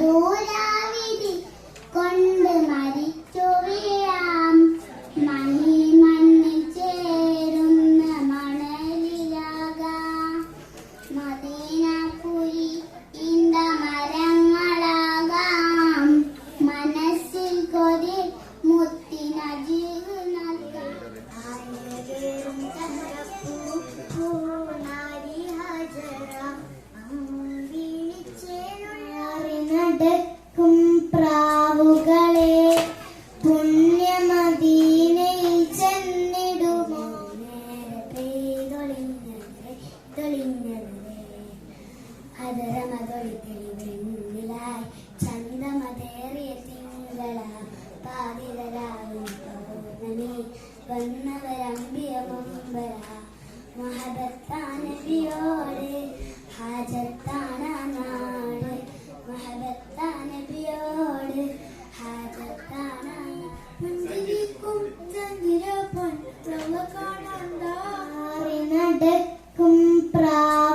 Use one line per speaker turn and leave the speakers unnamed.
ദൂരം
പ്രാവുകളെ പുണ്യമദീനയിൽ ചെന്നിടുമോ
ഹരമതൊളിതെളിവെണ്ണിലായി ചന്തമതേറിയ തിങ്കളാ പാതിരാവും പൗർണമി വന്നവരമ്പിയ മുമ്പരാ.
pra